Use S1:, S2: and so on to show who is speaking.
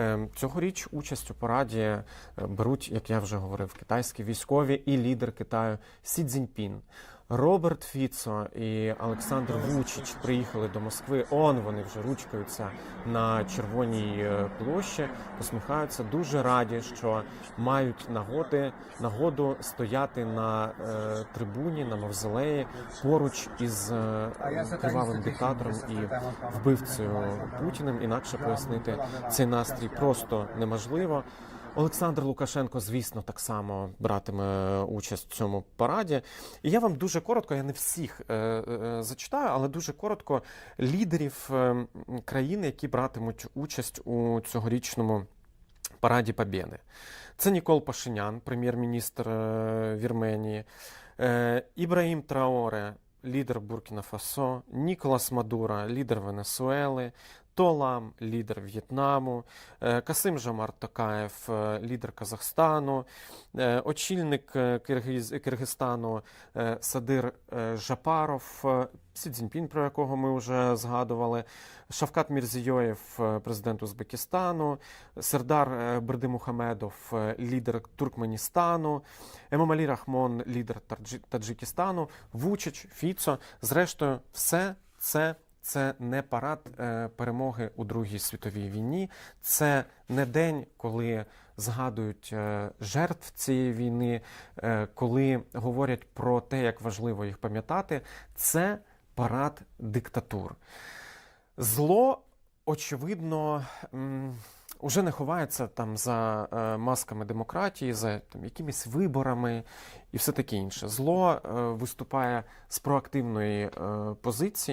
S1: Е, Цьогоріч участь у параді е, беруть, як я вже говорив, китайські військові і лідер Китаю Сі Цзіньпін. Роберт Фіцо і Олександр Вучич приїхали до Москви. Он вони вже ручкаються на червоній е, площі, посміхаються. Дуже раді, що мають нагоди нагоду стояти на е, трибуні на мавзолеї поруч із е, кривавим диктатором і вбивцею Путіним. Інакше пояснити цей настрій просто неможливо. Олександр Лукашенко, звісно, так само братиме участь в цьому параді. І я вам дуже коротко, я не всіх е, е, зачитаю, але дуже коротко лідерів е, країн, які братимуть участь у цьогорічному параді Побєди. Це Нікол Пашинян, прем'єр-міністр е, Вірменії, е, Ібраїм Траоре, лідер Буркіна Фасо, Ніколас Мадура, лідер Венесуели, Толам, лідер В'єтнаму, е, Касим Жамар Токаєв, е, лідер Казахстану, е, очільник Киргиз- Киргизстану Садир Жапаров, Сі Цзіньпін, про якого ми вже згадували, Шавкат Мірзійоєв, президент Узбекистану, Сердар Бердимухамедов, лідер Туркменістану, Емомалі Рахмон, лідер Таджикистану, Вучич, Фіцо. Зрештою, все це. Це не парад е, перемоги у Другій світовій війні, це не день, коли згадують е, жертв цієї війни, е, коли говорять про те, як важливо їх пам'ятати. Це парад диктатур. Зло, очевидно, уже не ховається там за масками демократії, за там, якимись виборами і все таке інше. Зло виступає з проактивної позиції.